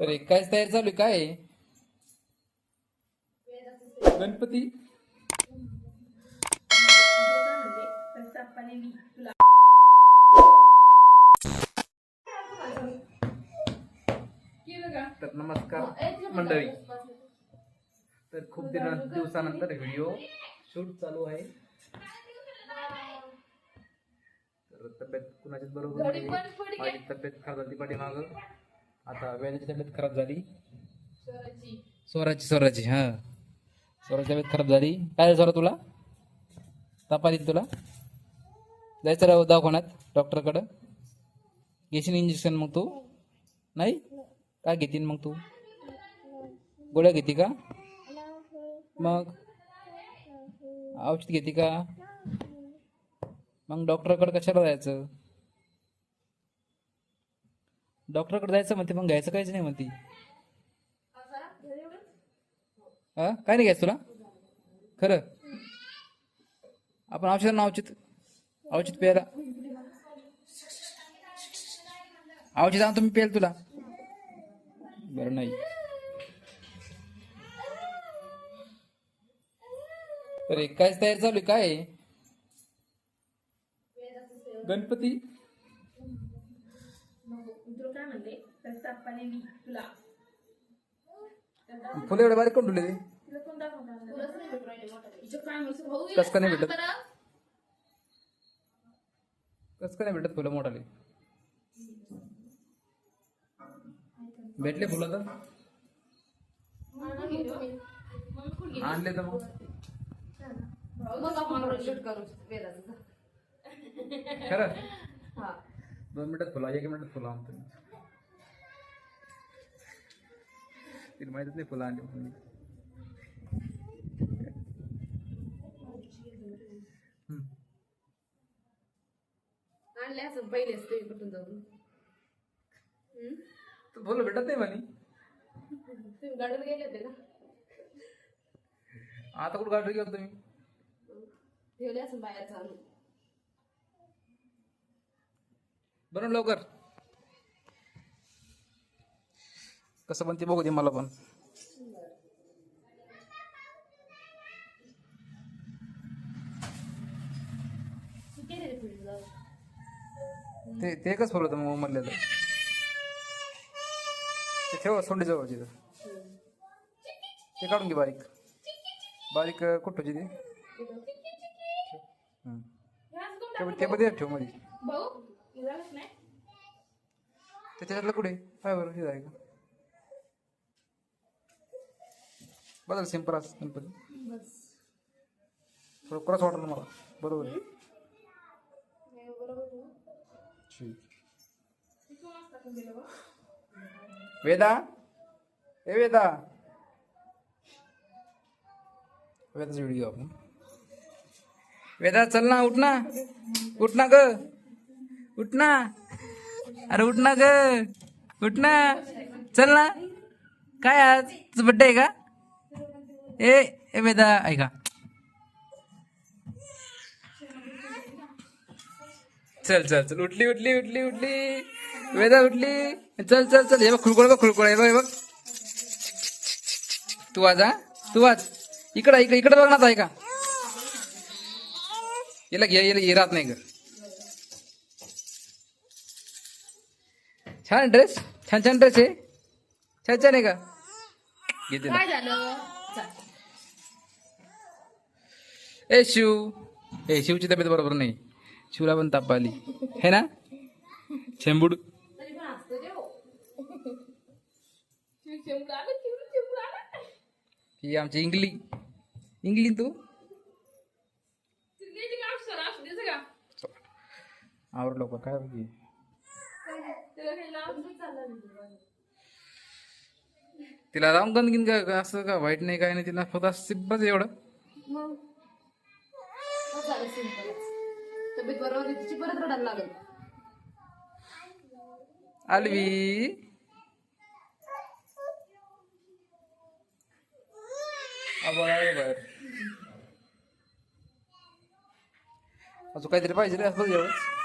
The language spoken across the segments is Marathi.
अरे काय तयारी चालू काय? गणपती. तर नमस्कार मंडळी. तर खूप दिना दिवसानंतर व्हिडिओ शूट चालू आहे. तर तब्येत कुणाचीच बरोबर माझी तब्येत खराब झाली पाठीमाग. आता वेळेची तब्येत खराब झाली? स्वराची. स्वराची हा. स्वराची तब्येत खराब झाली. काय झालं स्वरा तुला? ताप आली तुला? जायचं राहू दवाखान्यात डॉक्टरकडं. घेशील इंजेक्शन मग तू? नाही? काय घेतीन मग तू? गोळ्या घेते का? मग? औषध घेते का? मग डॉक्टरकडे कशाला जायचं? डॉक्टरकडे जायचं म्हणते मग घ्यायचं काहीच नाही म्हणते. हा? काय नाही घ्यायचं तुला? खरं? आपण औषध ना औषध औषध प्यायला. औषध आणतो मी प्यायला तुला. बरं नाही. अरे काय तयारी चालू काय? गणपती तुला काय म्हणले? तर ताप्पाने मी तुला. फुलं एवढे बारीक कोण ठेवले ते? तुला कोण दाखवणार हिचं काय म्हणतो भाऊ कस का नाही भेटत? कस का नाही भेटत फुलं मोठाले? भेटले फुलं तर? आणले तर मग? खरं? दोन मिनिटात फुला एक मिनिटात फुलं आणतो मी. तिला माहितच नाही फुलं आणली म्हणून. हम्म. आणले असं पहिलेच तुम्ही कुठून जाऊन तू फुलं भेटत नाही म्हणे तुम्ही गाडीवर गेले होते ना आता कुठं गाडी गेलो तुम्ही ठेवले असं बाहेर चालू बनव लवकर. कसं पण ते बघू दे मला पण. ते ते एकच फुल होतं मग म्हणलेलं ते ठेव सोंडी जवळ तिथं. ते काढून घे बारीक. बारीक कुठं होती ते- ते मध्ये ठेवमध्ये भाऊ हे झालंच नाही ते त्याच्यातलं कुठे? फायबर हे आहे का? बदल सिंपल असं गणपती थोडं क्रॉस वाटलं मला. बरोबर आहे. ठीक. वेदा? ए वेदा. वेदाचा व्हिडिओ आपण. वेदा चल ना उठ ना. उठ ना ग. उठ ना. अरे उठ ना ग. उठ ना. चल ना. काय आज? तुझं बड्डे आहे का? ए ए वेदा ऐका. चल चल चल. उठली उठली उठली उठली. वेदा उठली. चल चल चल. हे बघ खुळकुळ बघ खुळकुळ हे बघ हे बघ. तू आज हा? तू आज. इकडं इकडे इकडं बघ ना ऐका. याला घे याला ये राहत नाही ग. छान ड्रेस छान छान ड्रेस आहे. छान छान आहे का? घेते ना. काय झालं? ए शिव. ए शिवची तब्येत बरोबर नाही. शिवला पण ताप आली. है ना? शेंबूड. तरी पण असतो रे हो. आलं, आलं. ही आमची इंगली. इंगली तू? तिला द्यायची का? अक्षर? असू द्यायचं का? आवर लवकर. काय बघी तिला काही लावून नाही चाललं. तिला राम गंदगीन का का असं का वाईट नाही काय नाही तिला फक्त सिब्बच एवढं. मग? असं झालं सिंपलच. तब्येत बरोबर आहे, तिची परत रडायला लागेल. आलवी. आबाळ आहे बाहेर. अजून काहीतरी पाहिजे रे असं एवढंच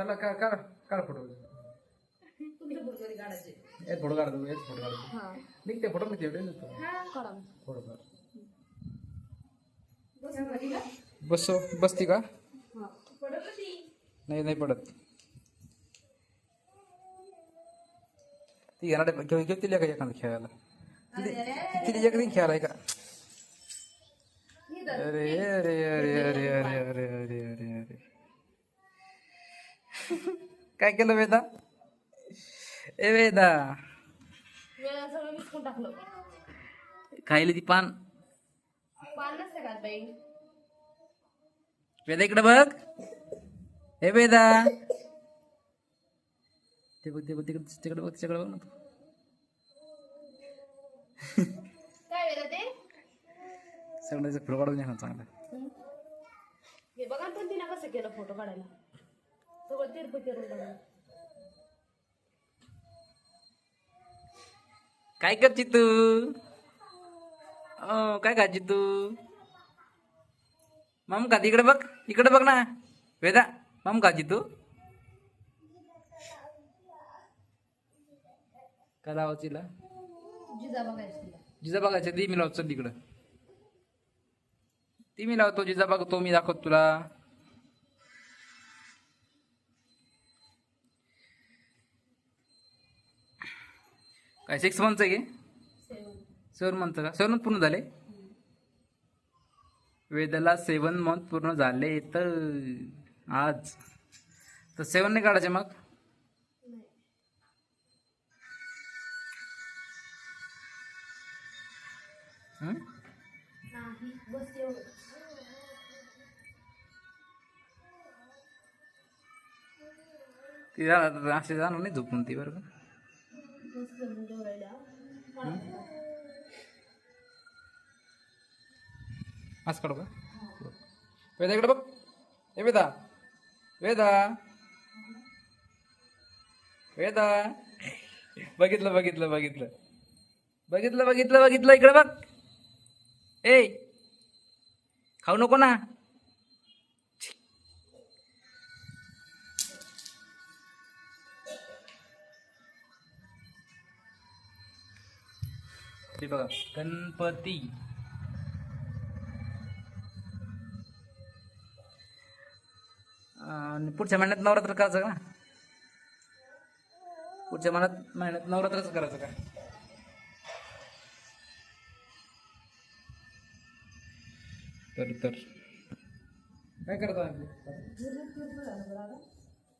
चला का कर काढ फोटो. एक फोटो काढतो एक फोटो काढतो निघते फोटो मी तेवढे फोटो काढ. बस बसती का? नाही नाही पडत. ती घेणार घेऊन घेऊ तिला का एखादं खेळायला? तिथे एक दिन खेळायला का? अरे अरे अरे अरे अरे अरे अरे. काय केलं वेदा? ए वेदा. वेळा टाकलं खायली ती पान. पान वेदा इकडे बघ. हे वेदा. ते बघ ते बघ तिकडे तिकडे बघ तिकडे बघ ना तू. फोटो काढून घ्या चांगला. हे बघा पण तिनं कसं केलं फोटो काढायला? सगळं काय करची तू? अं, काय खायची तू? माम खाती इकडे बघ इकडे बघ ना. वेदा माम खाची तू? काय लावायची तिला? जिजा बघायची जिजा बघायचं ती मी लावतो तिकडं. ती मी लावतो जिजा बघतो मी दाखवतो तुला. काय सिक्स मंथचं आहे सेवन मंथचं मंथ का? सेवन मंथ पूर्ण झाले? वेदाला सेवन मंथ पूर्ण झाले तर आज. तर सेवन नाही काढायचे मग? हं? ती जा- जाणार नाही झोपून ती बरं का असं काढू का? वेदा इकडे बघ. ए वेदा. वेदा. वेदा. बघितलं बघितलं बघितलं. बघितलं बघितलं बघितलं. इकडे बघ. ए. खाऊ नको ना. बघा गणपती. आणि पुढच्या महिन्यात नवरात्र करायचं का? पुढच्या महिन्यात महिन्यात नवरात्रच करायचं का? तर तर. काय करतो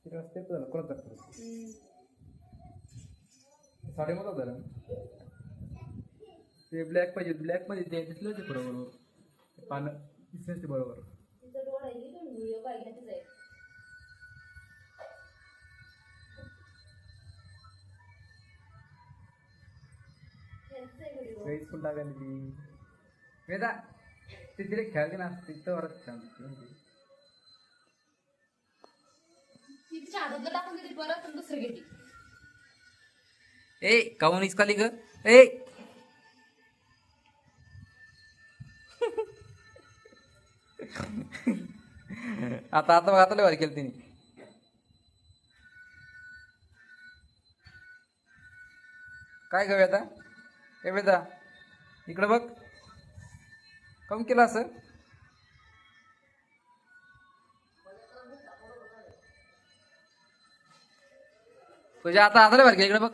ते झालं कोणत साडे मला झालं ते ब्लॅक पाहिजे ब्लॅकमध्ये ते दिसलं होते बरोबर ते पानं दिसले होते बरोबर. వేసుకుంటాదండి లేదా తిద్దిలే కలిగిన తిత్తో వరకు ए काऊन इसकाली ग ए आता आता बघा आता लय केलं तिने काय घेऊया आता हे वेदा इकडं बघ. काऊन केला असं? तुझ्या आता आता बरं इकडे बघ.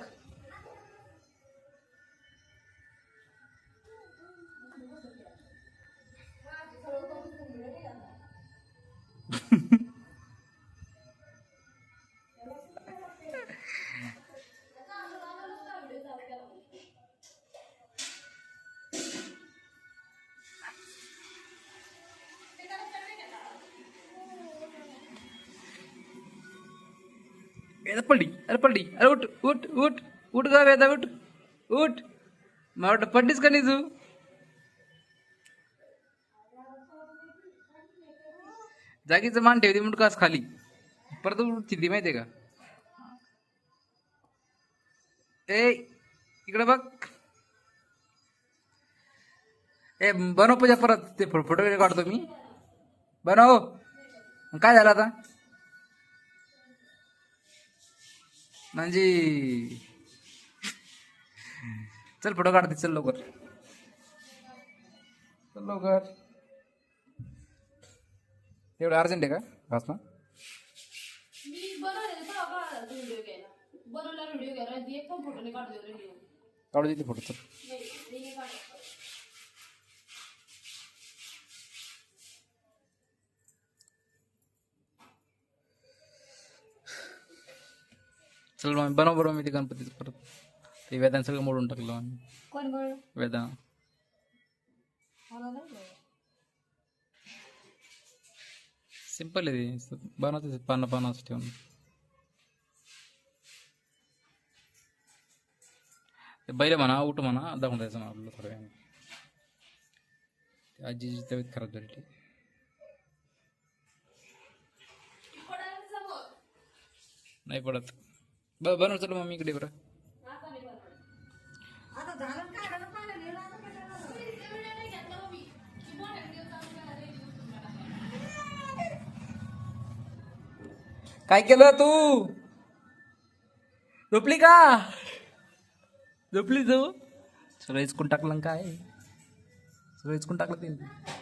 वेदा पडली अरे पडली अरे उठ उठ उठ उठ ग वेदा उठ उठ मला वाटतं पडलीच का नाही तू जागीचं मान ठेवते मुंडकास खाली परत उठती ती माहितीये का ए इकडे बघ ए बनव पूजा परत ते फोटो वगैरे काढतो मी बनव मग काय झालं आता म्हणजे चल फोटो काढते चल लवकर. चल लवकर. एवढं अर्जंट आहे का घास ना मी बनवले तेव्हा कळाला व्हिडिओ घ्यायला बनवला व्हिडिओ घ्यायला ती एक पण फोटो नाही काढले व्हिडिओ काढू देते फोटो चल नाही मी नाही काढत. चल मग बनव बरोबर मी ते गणपतीचं परत. ते वेदान सगळं मोडून टाकलं आम्ही. कोण बोल वेदान मला नाही बोलत. सिंपल आहे ते. बनवते पानं पानं असं ठेवून. ते बैल म्हणा उठ म्हणा दाखवून द्यायचं म्हणा आपलं थोड्या वेळाने ते आजीची तब्येत खराब झाली ती. पडायला समोर. नाही पडत. बनव चल मग मी इकडे बरं. काय केलं तू? झोपली का? झोपली तू? सगळं इचकून टाकलं ना काय? सगळं इचकून टाकलं तिने.